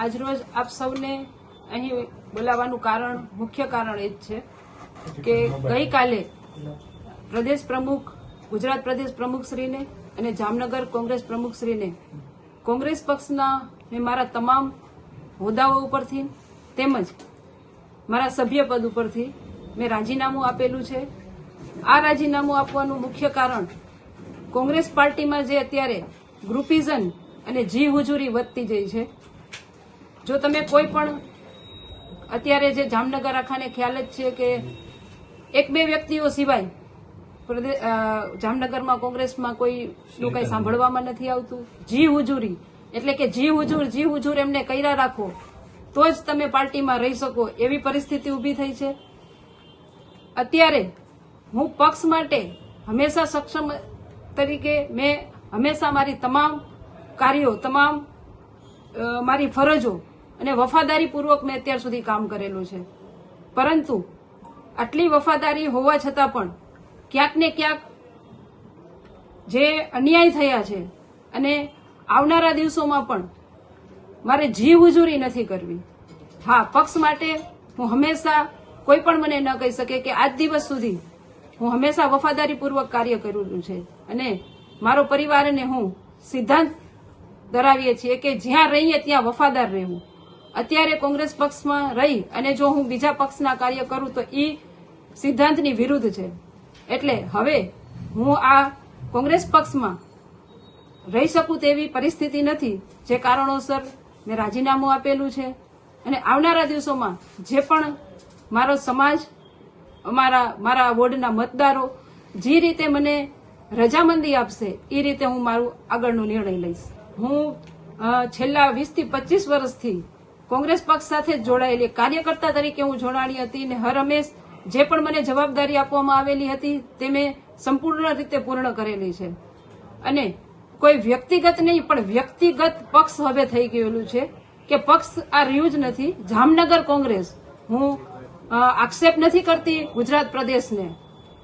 આજરોજ આપ સૌને અહીં બોલાવવાનું કારણ, મુખ્ય કારણ એ જ છે કે ગઈકાલે પ્રદેશ પ્રમુખ, ગુજરાત પ્રદેશ પ્રમુખશ્રીને અને જામનગર કોંગ્રેસ પ્રમુખશ્રીને કોંગ્રેસ પક્ષના મેં મારા તમામ હોદ્દાઓ ઉપરથી તેમજ મારા સભ્યપદ ઉપરથી મેં રાજીનામું આપેલું છે. આ રાજીનામું આપવાનું મુખ્ય કારણ કોંગ્રેસ પાર્ટીમાં જે અત્યારે ગ્રુપિઝન અને જી હુજુરી વધતી જઈ છે જો તમે કોઈ પણ અત્યારે જે જામનગર આખાને ખ્યાલ જ છે કે એક બે વ્યક્તિઓ સિવાય જામનગરમાં કોંગ્રેસમાં કોઈ નું કઈ સાંભળવામાં નથી આવતું. જી હુજુરી એટલે કે જી હુજુર જી હુજુર એમને કર્યા રાખો તો જ તમે પાર્ટીમાં રહી શકો. એવી પરિસ્થિતિ ઊભી થઈ છે. અત્યારે હું પક્ષ માટે હંમેશા સક્ષમ તરીકે મેં હંમેશા મારી તમામ કાર્યો તમામ મારી ફરજો અને વફાદારીપૂર્વક મેં અત્યાર સુધી કામ કરેલું છે. પરંતુ આટલી વફાદારી હોવા છતાં પણ ક્યાંક ને ક્યાંક જે અન્યાય થયા છે અને આવનારા દિવસોમાં પણ મારે જી હુજુરી નથી કરવી. હા, પક્ષ માટે હું હંમેશા કોઈ પણ મને ન કહી શકે કે આજ દિવસ સુધી હું હંમેશા વફાદારીપૂર્વક કાર્ય કરેલું છે. અને મારો પરિવાર અને હું સિદ્ધાંત ધરાવીએ છીએ કે જ્યાં રહીએ ત્યાં વફાદાર રહેવું. અત્યારે કોંગ્રેસ પક્ષમાં રહી અને જો હું બીજા પક્ષના કાર્ય કરું તો એ સિદ્ધાંતની વિરુદ્ધ છે. એટલે હવે હું આ કોંગ્રેસ પક્ષમાં રહી શકું તેવી પરિસ્થિતિ નથી. જે કારણોસર મેં રાજીનામું આપેલું છે. અને આવનારા દિવસોમાં જે પણ મારો સમાજ, અમારા, મારા વોર્ડના મતદારો જે રીતે મને રજામંદી આપશે, એ રીતે હું મારું આગળનો નિર્ણય લઈશ. હું છેલ્લા વીસથી પચીસ વર્ષથી કોંગ્રેસ પક્ષ સાથે જોડાયેલી કાર્યકર્તા તરીકે હું જોડાણી હતી અને હર હંમેશ જે પણ મને જવાબદારી આપવામાં આવેલી હતી તે મેં સંપૂર્ણ રીતે પૂર્ણ કરેલી છે. અને કોઈ વ્યક્તિગત નહીં, પણ વ્યક્તિગત પક્ષ હવે થઈ ગયેલું છે કે પક્ષ આ રહ્યું જ નથી. જામનગર કોંગ્રેસ, હું આક્ષેપ નથી કરતી ગુજરાત પ્રદેશને.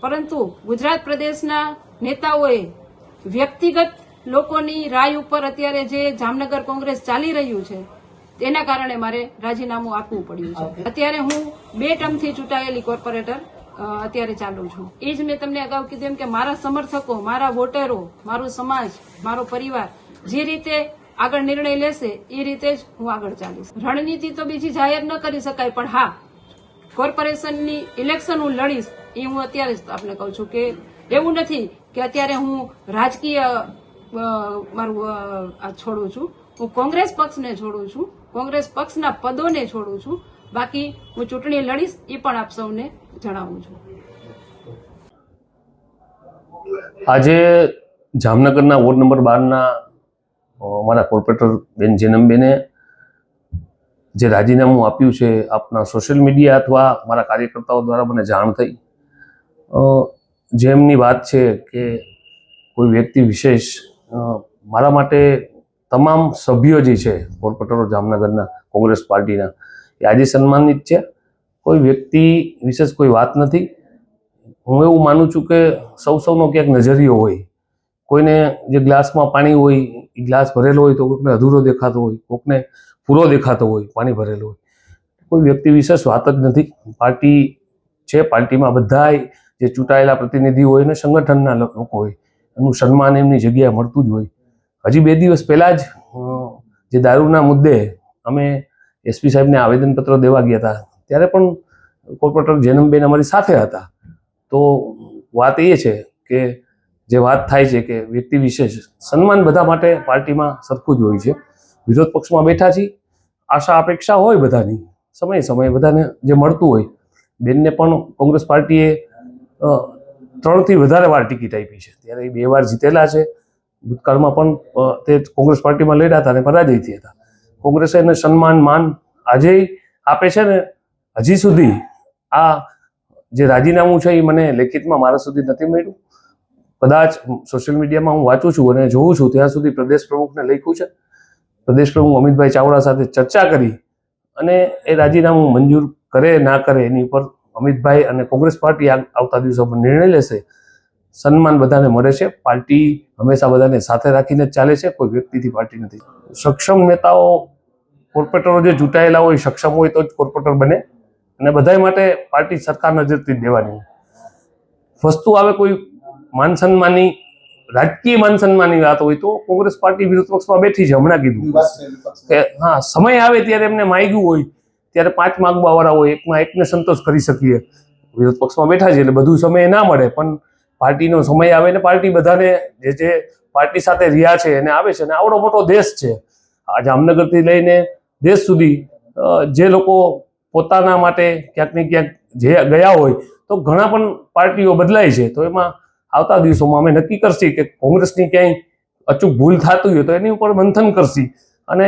પરંતુ ગુજરાત પ્રદેશના નેતાઓએ વ્યક્તિગત લોકોની રાય ઉપર અત્યારે જે જામનગર કોંગ્રેસ ચાલી રહ્યું છે તેના કારણે મારે રાજીનામું આપવું પડ્યું છે. અત્યારે હું બે ટર્મથી ચૂંટાયેલી કોર્પોરેટર અત્યારે ચાલુ છું. એ જ મેં તમને અગાઉ કીધું એમ કે મારા સમર્થકો મારા વોટરો મારો સમાજ મારો પરિવાર જે રીતે આગળ નિર્ણય લેશે એ રીતે જ હું આગળ ચાલીશ. રણનીતિ તો બીજી જાહેર ન કરી શકાય પણ હા કોર્પોરેશનની ઇલેક્શન હું લડીશ એ હું અત્યારે જ આપને કહું છું કે એવું નથી કે અત્યારે હું રાજકીય મારું છોડું છું. હું કોંગ્રેસ પક્ષને છોડું છું. કોંગ્રેસ પક્ષના પદોને છોડું છું. બાકી હું ચૂંટણી લડીશ એ પણ આપ સૌને જણાવું છું. આજે જામનગરના વોર્ડ નંબર બારના અમારા કોર્પોરેટર બેન જેનમબેને જે રાજીનામું આપ્યું છે આપના સોશિયલ મીડિયા અથવા મારા કાર્યકર્તાઓ દ્વારા મને જાણ થઈ. જેમની વાત છે કે કોઈ વ્યક્તિ વિશેષ મારા માટે તમામ સભ્યો જે છે કોર્પોરેટરો જામનગરના કોંગ્રેસ પાર્ટીના, એ આજે સન્માનિત છે. કોઈ વ્યક્તિ વિશેષ કોઈ વાત નથી. હું એવું માનું છું કે સૌ સૌનો ક્યાંક નજરિયો હોય. કોઈને જે ગ્લાસમાં પાણી હોય, એ ગ્લાસ ભરેલો હોય તો કોઈકને અધૂરો દેખાતો હોય કોઈકને પૂરો દેખાતો હોય, પાણી ભરેલું હોય. કોઈ વ્યક્તિ વિશેષ વાત જ નથી. પાર્ટી છે, પાર્ટીમાં બધાય જે ચૂંટાયેલા પ્રતિનિધિ હોય અને સંગઠનના લોકો હોય, એનું સન્માન એમની જગ્યાએ મળતું જ હોય. હજી બે દિવસ પહેલાં જ જે દારૂના મુદ્દે અમે એસપી સાહેબને આવેદનપત્ર દેવા ગયા હતા, ત્યારે પણ કોર્પોરેટર જેનમબેન અમારી સાથે હતા. તો વાત એ છે કે, જે વાત થાય છે કે વ્યક્તિ વિશેષ સન્માન બધા માટે પાર્ટીમાં સરખું જ હોય છે. વિરોધ પક્ષમાં બેઠા છીએ, આશા અપેક્ષા હોય બધાની, સમય સમયે બધાને જે મળતું હોય. બેનને પણ કોંગ્રેસ પાર્ટીએ ત્રણથી વધારે વાર ટિકિટ આપી છે, ત્યારે એ બે વાર જીતેલા છે. ભૂતકાળમાં પણ તે કોંગ્રેસ પાર્ટીમાં લડ્યા હતા અને પરાજયથી હતા. કોંગ્રેસે એને સન્માન, માન આજે આપે છે ને, હજી સુધી આ જે રાજીનામું છે એ મને લેખિતમાં મારા સુધી નથી મળ્યું. કદાચ સોશિયલ મીડિયામાં હું વાંચું છું અને જોઉં છું, ત્યાં સુધી પ્રદેશ પ્રમુખને લખ્યું છે. પ્રદેશ પ્રમુખ અમિતભાઈ ચાવડા સાથે ચર્ચા કરી અને એ રાજીનામું મંજૂર કરે, ના કરે એની ઉપર અમિતભાઈ અને કોંગ્રેસ પાર્ટી આવતા દિવસોમાં નિર્ણય લેશે. સન્માન બધાને મળે છે. પાર્ટી હંમેશા બધાને સાથે રાખીને ચાલે છે. કોઈ વ્યક્તિથી પાર્ટી નથી. સક્ષમ નેતાઓ કોર્પોરેટરો જે ચૂંટાયેલા હોય સક્ષમ હોય તો જ કોર્પોરેટર બને. અને બધા માટે પાર્ટી સરકાર નજરથી દેવાની. વસ્તુ આવે કોઈ માન સન્માનની રાજકીય માન સન્માનની વાત હોય તો કોંગ્રેસ પાર્ટી વિરોધ પક્ષમાં બેઠી છે હમણાં કીધું. કે હા સમય આવે ત્યારે એમને માગ્યું હોય ત્યારે પાંચ માગવા વાળા હોય એકમાં એકને સંતોષ કરી શકીએ. વિરોધ પક્ષમાં બેઠા છે એટલે બધું સમય ના મળે પણ પાર્ટીનો સમય આવે ને પાર્ટી બધાને જે જે પાર્ટી સાથે રહ્યા છે, એને આવે છે અને આવડો મોટો દેશ છે. આ જામનગરથી લઈને દેશ સુધી જે લોકો પોતાના માટે ક્યાંક ને ક્યાંક જે ગયા હોય, તો ઘણા પણ પાર્ટીઓ બદલાય છે. તો એમાં આવતા દિવસોમાં અમે નક્કી કરશી કે કોંગ્રેસની ક્યાંય અચૂક ભૂલ થતી હોય તો એની ઉપર મંથન કરશી. અને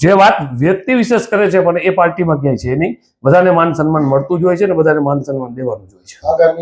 જે વાત વ્યક્તિ વિશેષ કરે છે, પણ એ પાર્ટીમાં ક્યાંય છે નહીં. બધાને માન સન્માન મળતું જ હોય છે ને બધાને માન સન્માન દેવાનું જ હોય છે.